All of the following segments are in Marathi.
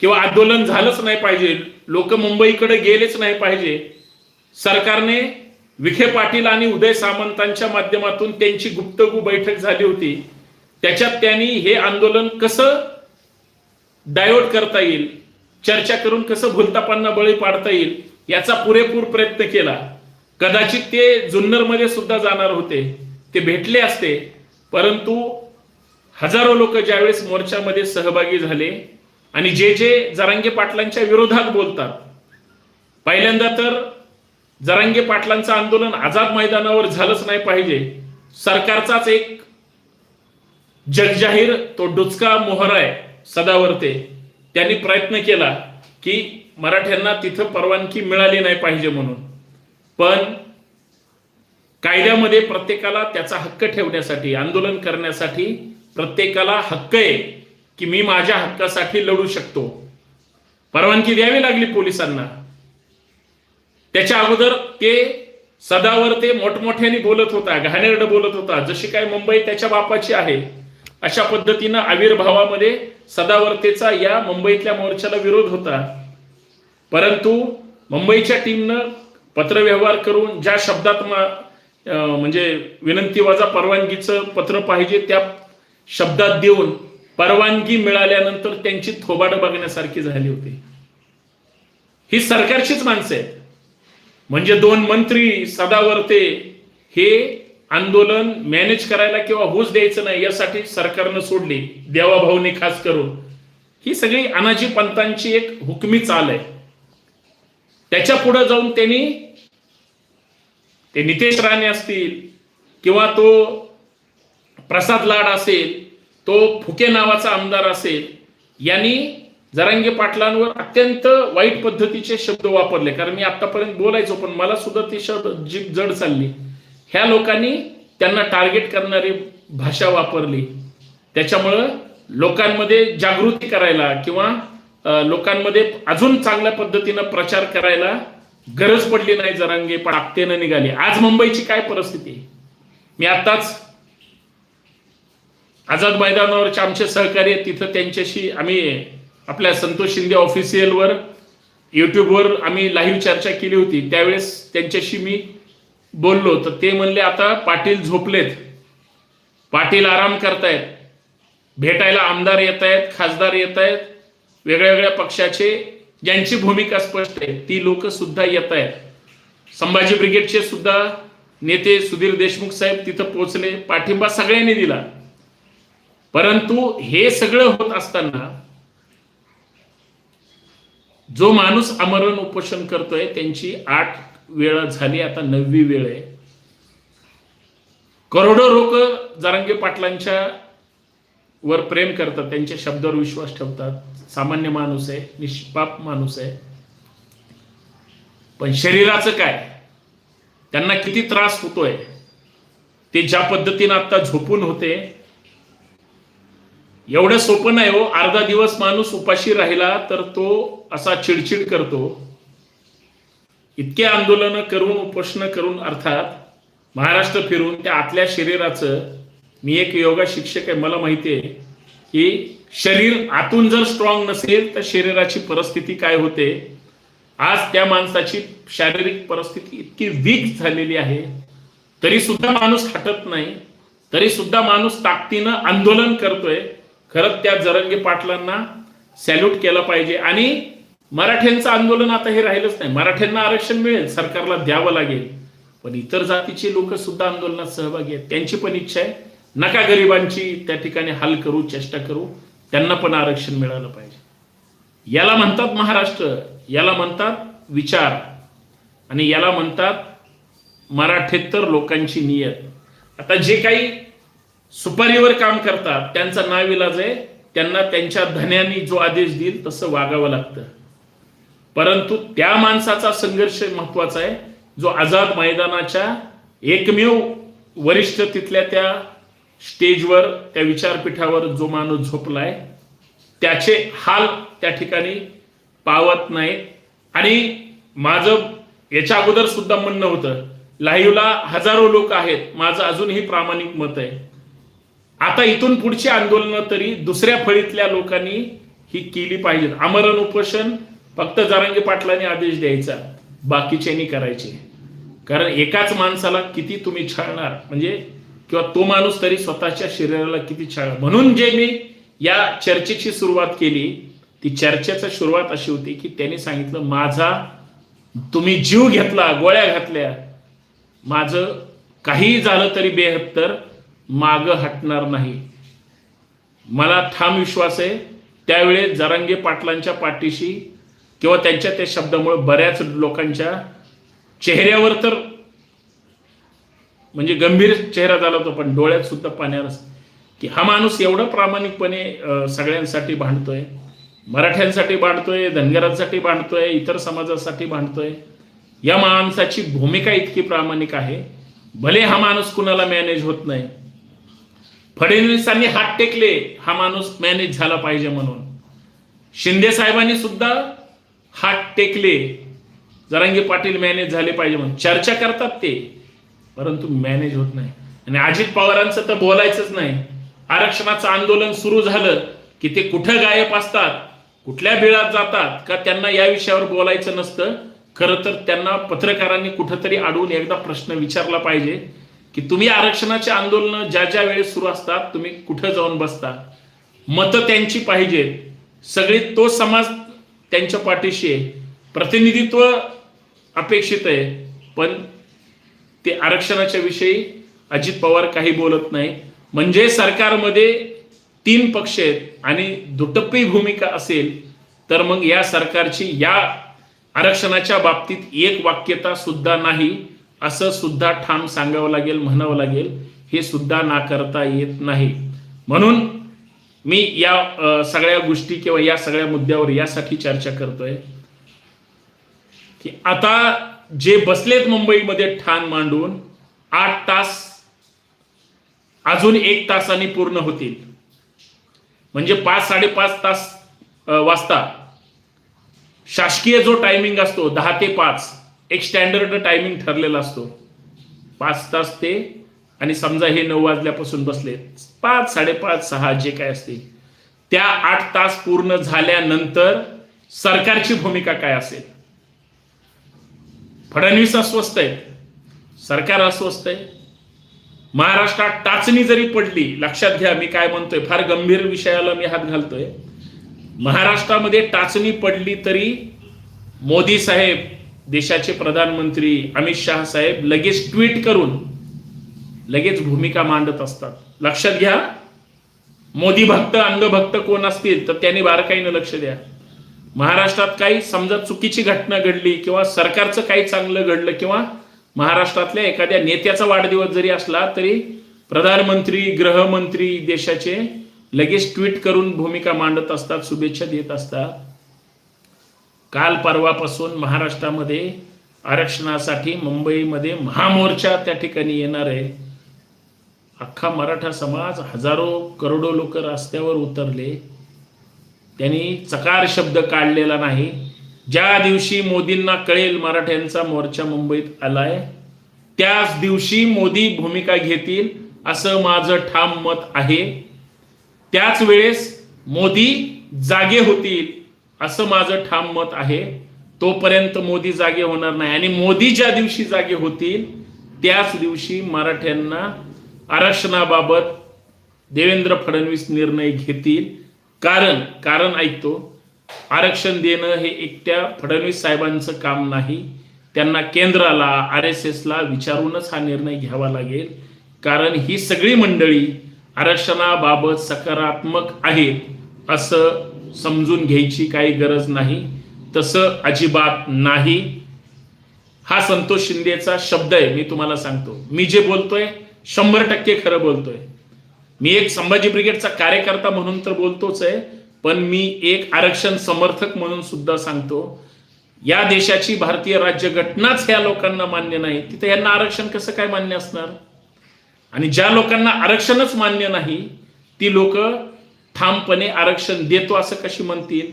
किंवा आंदोलन झालंच नाही पाहिजे लोक मुंबईकडे गेलेच नाही पाहिजे सरकारने विखे पाटील आणि उदय सामंतांच्या माध्यमातून त्यांची गुप्तगू बैठक झाली होती. त्याच्यात त्यांनी हे आंदोलन कसं डायव्हर्ट करता येईल चर्चा करून कसं भुलतापांना बळी पाडता येईल याचा पुरेपूर प्रयत्न केला. कदाचित ते जुन्नरमध्ये सुद्धा जाणार होते ते भेटले असते परंतु हजारो लोक ज्यावेळेस मोर्चामध्ये सहभागी झाले आणि जे जे जरांगे पाटलांच्या विरोधात बोलतात पहिल्यांदा तर जरांगे पाटलांचं आंदोलन आझाद मैदानावर झालंच नाही पाहिजे. सरकारचाच एक जगजाहीर तो डुचका मोहर आहे सदावरते त्यांनी प्रयत्न केला की मराठ्यांना तिथं परवानगी मिळाली नाही पाहिजे म्हणून. पण कायद्यामध्ये प्रत्येकाला त्याचा हक्क ठेवण्यासाठी आंदोलन करण्यासाठी प्रत्येकाला हक्क आहे. की मी माझ्या हक्कासाठी लढू शकतो. परवानगी द्यावी लागली पोलिसांना. त्याच्या अगोदर ते सदावर ते मोठमोठ्याने बोलत होता घाणेरड बोलत होता जशी काय मुंबई त्याच्या बापाची आहे अशा पद्धतीनं आविर्भावामध्ये सदावर्तेचा या मुंबईतल्या मोर्चाला विरोध होता. परंतु मुंबईच्या टीमनं पत्रव्यवहार करून ज्या शब्दात म्हणजे विनंतीवाजा परवानगीचं पत्र पाहिजे त्या शब्दात देऊन परवानगी मिळाल्यानंतर त्यांची थोबाड बघण्यासारखी झाली होती. ही सरकारचीच माणसं आहेत. म्हणजे दोन मंत्री सदावर्ते हे आंदोलन मॅनेज करायला किंवा होऊच द्यायचं नाही यासाठी सरकारनं सोडली. देवाभाऊने खास करून. ही सगळी अनाजी पंतांची एक हुकमी चाल आहे. त्याच्या पुढे जाऊन त्यांनी ते नितेश राणे असतील किंवा तो प्रसाद लाड असेल तो फुके नावाचा आमदार असेल यांनी जरांगे पाटलांवर अत्यंत वाईट पद्धतीचे शब्द वापरले. कारण मी आतापर्यंत बोलायचो पण मला सुद्धा ती शब्द जीप जड चालली. ह्या लोकांनी त्यांना टार्गेट करणारी भाषा वापरली. त्याच्यामुळं लोकांमध्ये जागृती करायला किंवा लोकांमध्ये अजून चांगल्या पद्धतीनं प्रचार करायला गरज पडली नाही जरांगे पण आत्तेनं निघाली. आज मुंबईची काय परिस्थिती? मी आताच आझाद मैदानावरचे आमचे सहकारी आहेत तिथं त्यांच्याशी आम्ही आपल्या संतोष शिंदे ऑफिशियलवर यूट्यूबवर आम्ही लाईव्ह चर्चा केली होती. त्यावेळेस त्यांच्याशी मी बोललो. तर ते म्हणले आता पाटील झोपलेत. पाटील आराम करतायत. भेटायला आमदार येत आहेत खासदार येत आहेत वेगळ्या वेगळ्या पक्षाचे ज्यांची भूमिका स्पष्ट आहे ती लोक सुद्धा येत आहेत संभाजी ब्रिगेडचे सुद्धा नेते सुधीर देशमुख साहेब तिथं पोहोचले. पाठिंबा सगळ्यांनी दिला. परंतु हे सगळं होत असताना जो माणूस आमरण उपोषण करतोय त्यांची आठ वेळ झाली आता नववी वेळ आहे. करोडो लोक जारंगे पाटलांच्या वर प्रेम करतात त्यांच्या शब्दावर विश्वास ठेवतात. सामान्य माणूस आहे निष्पाप माणूस आहे. पण शरीराचं काय? त्यांना किती त्रास होतोय? ते ज्या पद्धतीनं आता झोपून होते एवढं सोपं नाही हो. अर्धा दिवस माणूस उपाशी राहिला तर तो असा चिडचिड करतो. इतके आंदोलन करून उपोषण करून अर्थात महाराष्ट्र फिरून त्या आतल्या शरीराचं मी एक योगा शिक्षक आहे मला माहिती आहे की शरीर आतून जर स्ट्रॉंग नसेल तर शरीराची परिस्थिती काय होते? आज त्या माणसाची शारीरिक परिस्थिती इतकी वीक झालेली आहे. तरी सुद्धा माणूस हटत नाही. तरी सुद्धा माणूस ताकदीनं आंदोलन करतोय. खरंच त्या जरंगे पाटलांना सॅल्यूट केला पाहिजे. आणि मराठ्यांचं आंदोलन आता हे राहिलंच नाही. मराठ्यांना आरक्षण मिळेल सरकारला द्यावं लागेल. पण इतर जातीचे लोक सुद्धा आंदोलनात सहभागी आहेत. त्यांची पण इच्छा आहे. नका गरिबांची त्या ठिकाणी हल करू चेष्टा करू. त्यांना पण आरक्षण मिळालं पाहिजे. याला म्हणतात महाराष्ट्र याला म्हणतात विचार आणि याला म्हणतात मराठेतर लोकांची नियत. आता जे काही सुपारीवर काम करतात त्यांचा नाविलाज आहे त्यांना त्यांच्या धन्यानी जो आदेश देईल तसं वागावं लागतं. परंतु त्या माणसाचा संघर्ष महत्त्वाचा आहे. जो आझाद मैदानाच्या एकमेव वरिष्ठ तिथल्या त्या स्टेजवर त्या विचारपीठावर जो माणूस झोपलाय त्याचे हाल त्या ठिकाणी पावत नाहीत. आणि माझं याच्या अगोदर सुद्धा म्हणणं होतं लाईव्हला हजारो लोक आहेत. माझं अजूनही प्रामाणिक मत आहे. आता इथून पुढची आंदोलनं तरी दुसऱ्या फळीतल्या लोकांनी ही केली पाहिजेत. आमरण उपोषण फक्त जारंगी पाटलांनी आदेश द्यायचा बाकीच्यांनी करायचे. कारण एकाच माणसाला किती तुम्ही छळणार? म्हणजे किंवा तो माणूस तरी स्वतःच्या शरीराला किती छळ म्हणून जे मी या चर्चेची सुरुवात केली ती चर्चेचा सुरुवात अशी होती की त्यांनी सांगितलं माझा तुम्ही जीव घेतला गोळ्या घातल्या माझं काहीही झालं तरी बेहत्तर मागं हटणार नाही. मला ठाम विश्वास आहे त्यावेळेस जरांगे पाटलांच्या पाठीशी किंवा त्यांच्या त्या शब्दामुळे बऱ्याच लोकांच्या चेहऱ्यावर तर म्हणजे गंभीर चेहरा झाला होता पण डोळ्यात सुद्धा पाण्यावर की हा माणूस एवढा प्रामाणिकपणे सगळ्यांसाठी भांडतोय मराठ्यांसाठी भांडतोय धनगरांसाठी भांडतोय इतर समाजासाठी भांडतोय. या माणसाची भूमिका इतकी प्रामाणिक आहे. भले हा माणूस कुणाला मॅनेज होत नाही फडणवीसांनी हात टेकले हा माणूस मॅनेज झाला पाहिजे म्हणून. शिंदे साहेबांनी सुद्धा हात टेकले. जरांगी पाटील मॅनेज झाले पाहिजे म्हणून. चर्चा करतात ते परंतु मॅनेज होत नाही. आणि अजित पवारांचं तर बोलायचंच नाही. आरक्षणाचं आंदोलन सुरू झालं की ते कुठं गायब असतात कुठल्या बिळात जातात का त्यांना या विषयावर बोलायचं नसतं खरं तर त्यांना पत्रकारांनी कुठंतरी अडवून एकदा प्रश्न विचारला पाहिजे. की तुम्ही आरक्षणाचे आंदोलन ज्या ज्या वेळेस सुरू असतात तुम्ही कुठं जाऊन बसता? मतं त्यांची पाहिजेत. सगळी तो समाज त्यांच्या पाठीशी आहे. प्रतिनिधित्व अपेक्षित आहे. पण ते आरक्षणाच्या विषयी अजित पवार काही बोलत नाही. म्हणजे सरकारमध्ये तीन पक्ष आहेत आणि दुटप्पी भूमिका असेल तर मग या सरकारची या आरक्षणाच्या बाबतीत एक वाक्यता सुद्धा नाही. असं सुद्धा ठाम सांगावं लागेल म्हणावं लागेल हे सुद्धा नाकारता येत नाही. म्हणून मी या सगळ्या गोष्टी किंवा या सगळ्या मुद्द्यावर यासाठी चर्चा करतोय की आता जे बसलेत मुंबईमध्ये ठाण मांडून आठ तास अजून एक तासाने पूर्ण होतील. म्हणजे पाच साडेपाच तास वाजता. शासकीय जो टायमिंग असतो दहा ते पाच एक स्टँडर्ड टायमिंग ठरलेला असतो. पाच तास ते आणि समजा हे नऊ वाजल्यापासून बसले पाच साडेपाच सहा जे काय असतील त्या आठ तास पूर्ण झाल्यानंतर सरकारची भूमिका काय असेल? फडणवीस अस्वस्थ आहे सरकार अस्वस्थ आहे. महाराष्ट्रात टाचणी जरी पडली लक्षात घ्या मी काय म्हणतोय फार गंभीर विषयाला मी हात घालतोय. महाराष्ट्रामध्ये टाचणी पडली तरी मोदी साहेब देशाचे प्रधानमंत्री अमित शहा साहेब लगेच ट्विट करून लगेच भूमिका मांडत असतात. लक्षात घ्या मोदी भक्त अंगभक्त कोण असतील तर त्यांनी बारकाईनं लक्ष द्या. महाराष्ट्रात काही समजा चुकीची घटना घडली किंवा सरकारचं काही चांगलं घडलं किंवा महाराष्ट्रातल्या एखाद्या नेत्याचा वाढदिवस जरी असला तरी प्रधानमंत्री गृहमंत्री देशाचे लगेच ट्विट करून भूमिका मांडत असतात शुभेच्छा देत असतात. काल परवापासून महाराष्ट्रामध्ये आरक्षणासाठी मुंबईमध्ये महामोर्चा त्या ठिकाणी येणार आहे. अख्खा मराठा समाज हजारो करोडो लोक रस्त्यावर उतरले. त्यांनी चकार शब्द काढलेला नाही. ज्या दिवशी मोदींना कळेल मराठ्यांचा मोर्चा मुंबईत आलाय त्याच दिवशी मोदी भूमिका घेतील असं माझं ठाम मत आहे. त्याच वेळेस मोदी जागे होतील. असं माझं ठाम मत आहे. तोपर्यंत मोदी जागे होणार नाही. आणि मोदी ज्या दिवशी जागे होतील त्याच दिवशी मराठ्यांना आरक्षणाबाबत देवेंद्र फडणवीस निर्णय घेतील. कारण कारण ऐकतो आरक्षण देणं हे एकट्या फडणवीस साहेबांचं काम नाही. त्यांना केंद्राला आर एस एसला विचारूनच हा निर्णय घ्यावा लागेल. कारण ही सगळी मंडळी आरक्षणाबाबत सकारात्मक आहेत असं समजून घ्यायची काही गरज नाही तसं अजिबात नाही. हा संतोष शिंदेचा शब्द आहे मी तुम्हाला सांगतो. मी जे बोलतोय शंभर टक्के खरं बोलतोय. मी एक संभाजी ब्रिगेडचा कार्यकर्ता म्हणून तर बोलतोच आहे पण मी एक आरक्षण समर्थक म्हणून सुद्धा सांगतो. या देशाची भारतीय राज्यघटनाच ह्या लोकांना मान्य नाही. तिथे यांना आरक्षण कसं काय मान्य असणार? आणि ज्या लोकांना आरक्षणच मान्य नाही ती लोक ठामपणे आरक्षण देतो असं कशी म्हणतील?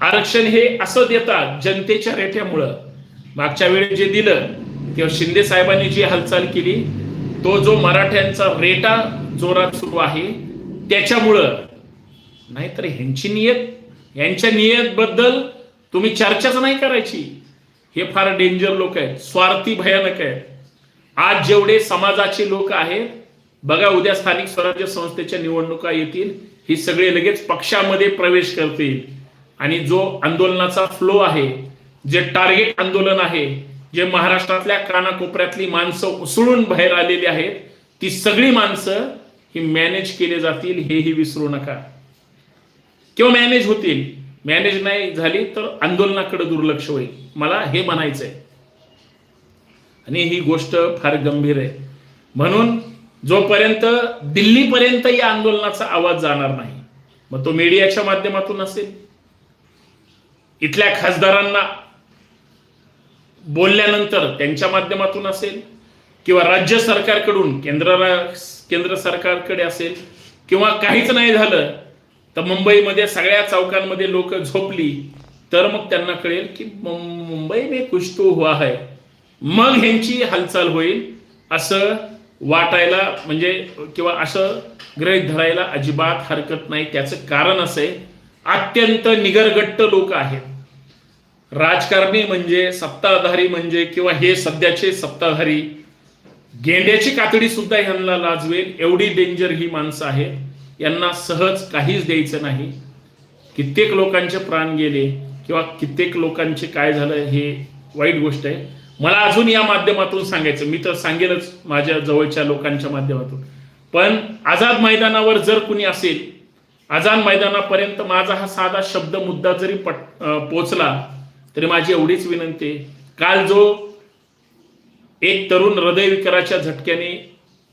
आरक्षण हे असं देतात जनतेच्या रेट्यामुळं मागच्या वेळी जे दिलं किंवा शिंदे साहेबांनी जी हालचाल केली तो जो मराठ्यांचा रेटा जोरात सुरू आहे त्याच्यामुळं नाहीतर ह्यांची नियत यांच्या नियतबद्दल तुम्ही चर्चाच नाही करायची. हे फार डेंजर लोक आहेत स्वार्थी भयानक आहेत. आज जेवढे समाजाचे लोक आहेत बघा उद्या स्थानिक स्वराज्य संस्थेच्या निवडणुका येतील ही सगळे लगेच पक्षामध्ये प्रवेश करतील आणि जो आंदोलनाचा फ्लो आहे जे टार्गेट आंदोलन आहे जे महाराष्ट्रातल्या कानाकोपऱ्यातली माणसं उसळून बाहेर आलेली आहेत ती सगळी माणसं ही मॅनेज केले जातील हेही विसरू नका. किंवा मॅनेज होतील. मॅनेज नाही झाली तर आंदोलनाकडे दुर्लक्ष होईल. मला हे म्हणायचंय. आणि ही गोष्ट फार गंभीर आहे. म्हणून जोपर्यंत दिल्लीपर्यंत या आंदोलनाचा आवाज जाणार नाही मग तो मीडियाच्या माध्यमातून असेल. इथल्या खासदारांना बोलल्यानंतर त्यांच्या माध्यमातून असेल किंवा राज्य सरकारकडून केंद्र केंद्र सरकारकडे असेल किंवा काहीच नाही झालं तर मुंबईमध्ये सगळ्या चौकांमध्ये लोक झोपली तर मग त्यांना कळेल की मुंबई में कुछ तो हुआ है. मग ह्यांची हालचाल होईल असं वाटायला म्हणजे किंवा असं ग्रहित धरायला अजिबात हरकत नाही. त्याचं कारण असं आहे अत्यंत निगरगट्ट लोक आहेत. राजकारणी म्हणजे सत्ताधारी म्हणजे किंवा हे सध्याचे सत्ताधारी गेंड्याची कातडी सुद्धा ह्यांना लाजवेल एवढी डेंजर ही माणसं आहेत. यांना सहज काहीच द्यायचं नाही. कित्येक लोकांचे प्राण गेले किंवा कित्येक लोकांचे काय झालं हे वाईट गोष्ट आहे. मला अजून या माध्यमातून सांगायचं मी तर सांगेलच माझ्या जवळच्या लोकांच्या माध्यमातून. पण आझाद मैदानावर जर कुणी असेल आझाद मैदानापर्यंत माझा हा साधा शब्द मुद्दा जरी पट पोचला तरी माझी एवढीच विनंती आहे. काल जो एक तरुण हृदयविकाराच्या झटक्याने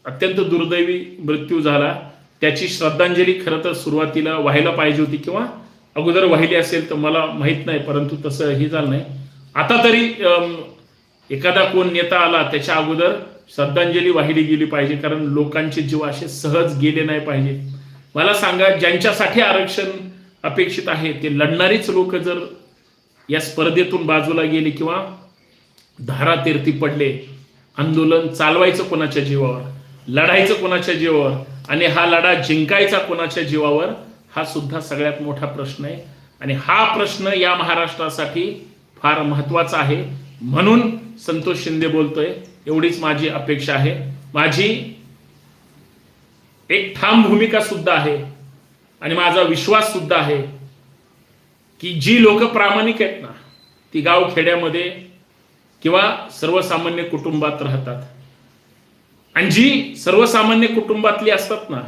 अत्यंत दुर्दैवी मृत्यू झाला त्याची श्रद्धांजली खरं तर सुरुवातीला व्हायला पाहिजे होती किंवा अगोदर वाहिली असेल तर मला माहीत नाही परंतु तसं हे झालं नाही. आता तरी एखादा कोण नेता आला त्याच्या अगोदर श्रद्धांजली वाहिली गेली पाहिजे कारण लोकांचे जीव असे सहज गेले नाही पाहिजे. मला सांगा ज्यांच्यासाठी आरक्षण अपेक्षित आहे ते लढणारीच लोक जर या स्पर्धेतून बाजूला गेले किंवा धारातीर्थी पडले आंदोलन चालवायचं कोणाच्या जीवावर लढायचं कोणाच्या जीवावर आणि हा लढा जिंकायचा कोणाच्या जीवावर हा सुद्धा सगळ्यात मोठा प्रश्न आहे. आणि हा प्रश्न या महाराष्ट्रासाठी फार महत्त्वाचा आहे. म्हणून संतोष शिंदे बोलतोय. एवढीच माझी अपेक्षा आहे. माझी एक ठाम भूमिका सुद्धा आहे. आणि माझा विश्वास सुद्धा आहे की जी लोक प्रामाणिक आहेत ना ती गाव खेड्यामध्ये किंवा सर्वसामान्य कुटुंबात राहतात. आणि जी सर्वसामान्य कुटुंबातली असतात ना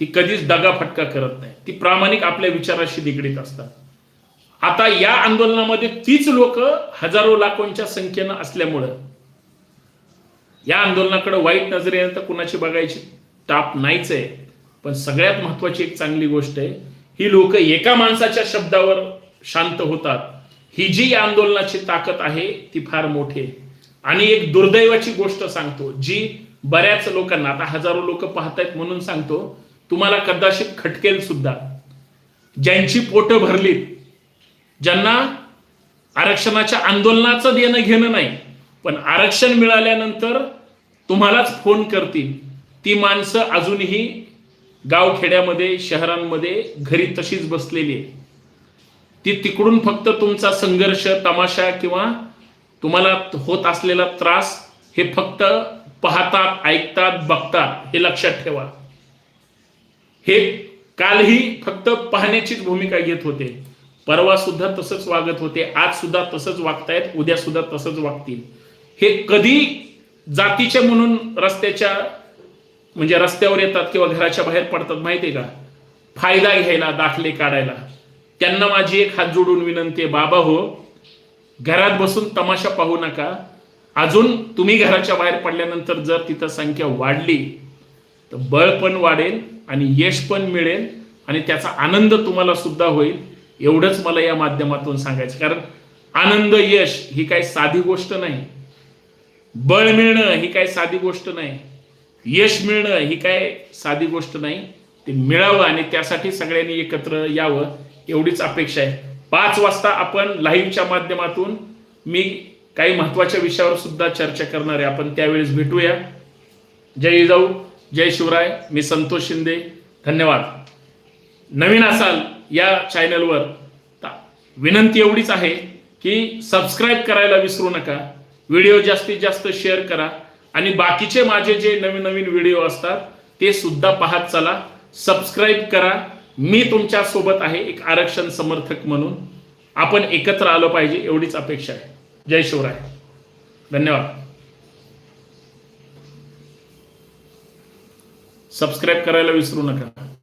ती कधीच दगाफटका करत नाही. ती प्रामाणिक आपल्या विचाराशी निगडीत असतात. आता या आंदोलनामध्ये तीच लोक हजारो लाखोंच्या संख्येनं असल्यामुळं या आंदोलनाकडे वाईट नजरेनं तर कुणाची बघायची? ताप नाहीच आहे. पण सगळ्यात महत्वाची एक चांगली गोष्ट आहे ही लोक एका माणसाच्या शब्दावर शांत होतात. ही जी या आंदोलनाची ताकद आहे ती फार मोठी आहे. आणि एक दुर्दैवाची गोष्ट सांगतो जी बऱ्याच लोकांना आता हजारो लोक पाहतायत म्हणून सांगतो तुम्हाला कदाचित खटकेल सुद्धा. ज्यांची पोटं भरलीत ज्यांना आरक्षणाच्या आंदोलनाचं देणं घेणं नाही पण आरक्षण मिळाल्यानंतर तुम्हालाच फोन करतील. ती माणसं अजूनही गावखेड्यामध्ये शहरांमध्ये घरी तशीच बसलेली आहे ती तिकडून फक्त तुमचा संघर्ष तमाशा किंवा तुम्हाला होत असलेला त्रास हे फक्त पाहतात ऐकतात बघतात हे लक्षात ठेवा. हे कालही फक्त पाहण्याचीच भूमिका घेत होते. परवा सुद्धा तसंच वागत होते आज सुद्धा तसंच वागतायत उद्या सुद्धा तसंच वागतील. हे कधी जातीचे म्हणून रस्त्याच्या म्हणजे रस्त्यावर येतात किंवा घराच्या बाहेर पडतात माहिती आहे का? फायदा घ्यायला दाखले काढायला. त्यांना माझी एक हात जोडून विनंती आहे बाबा हो घरात बसून तमाशा पाहू नका. अजून तुम्ही घराच्या बाहेर पडल्यानंतर जर तिथं संख्या वाढली तर बळ पण वाढेल आणि यश पण मिळेल आणि त्याचा आनंद तुम्हाला सुद्धा होईल. एवढंच मला या माध्यमातून सांगायचं. कारण आनंद यश ही काही साधी गोष्ट नाही. बळ मिळणं ही काही साधी गोष्ट नाही. यश मिळणं ही काय साधी गोष्ट नाही. ते मिळावं आणि त्यासाठी सगळ्यांनी एकत्र यावं एवढीच अपेक्षा आहे. पाच वाजता आपण लाईव्हच्या माध्यमातून मी काही महत्त्वाच्या विषयावर सुद्धा चर्चा करणार आहे. आपण त्यावेळेस भेटूया. जय जाऊ. जय शिवराय. मी संतोष शिंदे. धन्यवाद. नवीन असाल या चॅनलवर विनंती एवढीच आहे की सबस्क्राईब करायला विसरू नका. व्हिडिओ जास्तीत जास्त शेअर करा. आणि बाकीचे माझे जे नवीन नवीन व्हिडिओ असतात ते सुद्धा पाहत चला. सबस्क्राईब करा. मी तुमच्यासोबत आहे एक आरक्षण समर्थक म्हणून. आपण एकत्र आलो पाहिजे एवढीच अपेक्षा आहे. जय शिवराय. धन्यवाद. सबस्क्राईब करायला विसरू नका.